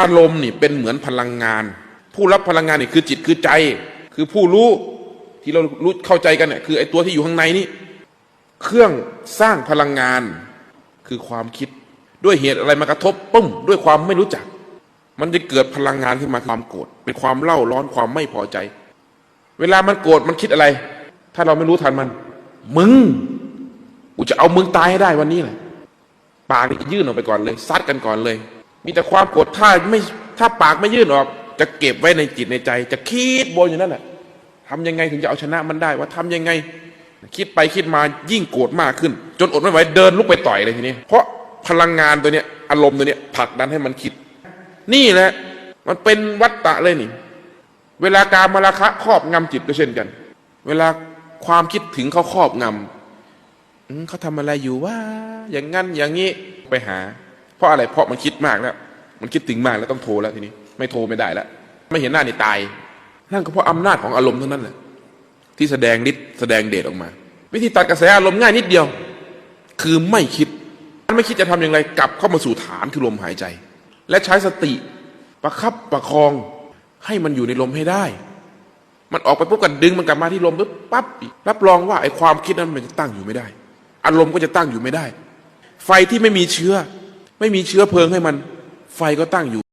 อารมณ์นี่เป็นเหมือนพลังงาน ผู้รับพลังงานนี่คือจิตคือใจ คือผู้รู้ที่เรารู้เข้าใจกันเนี่ยคือไอ้ตัวที่อยู่ข้างในนี่เครื่องสร้างพลังงานคือความคิดด้วยเหตุอะไรมากระทบปุ้มด้วยความไม่รู้จัก มันจะเกิดพลังงานขึ้นมาความโกรธเป็นความเล่าร้อนความไม่พอใจ เวลามันโกรธมันคิดอะไร ถ้าเราไม่รู้ทันมัน มึงกูจะเอามึงตายให้ได้วันนี้แหละปากนี่ยื่นออกไปก่อนเลยซัดกันก่อนเลย มีแต่ความโกรธถ้าไม่ถ้าปากไม่ยื่นออก จะเก็บไว้ในจิตในใจ จะคิดบนอยู่นั่นแหละทำยังไงถึงจะเอาชนะมันได้ว่าทำยังไง คิดไปคิดมายิ่งโกรธมากขึ้น จนอดไม่ไหวเดินลุกไปต่อยเลยทีนี้ เพราะพลังงานตัวเนี้ยอารมณ์ตัวเนี้ยผลักดันให้มันคิด นี่แหละมันเป็นวัฏฏะเลยนี่ เวลาการมาราคะครอบงำจิตก็เช่นกัน เวลาความคิดถึงเขาครอบงำเขาทำอะไรอยู่ว่า อย่างงั้นอย่างนี้ไปหา เพราะอะไรเพราะมันคิดมากแล้ว มันคิดถึงมากแล้วต้องโทรแล้วทีนี้ ไม่โทรไม่ได้แล้ว ไม่เห็นหน้านี่ตาย นั่นก็เพราะอำนาจของอารมณ์เท่านั้นแหละที่แสดงฤทธิ์แสดงเดชออกมา วิธีตัดกระแสอารมณ์ง่ายนิดเดียว คือไม่คิดไม่คิดจะทำอย่างไรกลับเข้ามาสู่ฐานคือลมหายใจ และใช้สติประคับประคองให้มันอยู่ในลมให้ได้ มันออกไปปุ๊บก็ดึงมันกลับมาที่ลมปุ๊บปั๊บรับรองว่าไอ้ความคิดนั้นมันจะตั้งอยู่ไม่ได้ อารมณ์ก็จะตั้งอยู่ไม่ได้ ไฟที่ไม่มีเชื้อ ไม่มีเชื้อเพลิงให้มันไฟก็ตั้งอยู่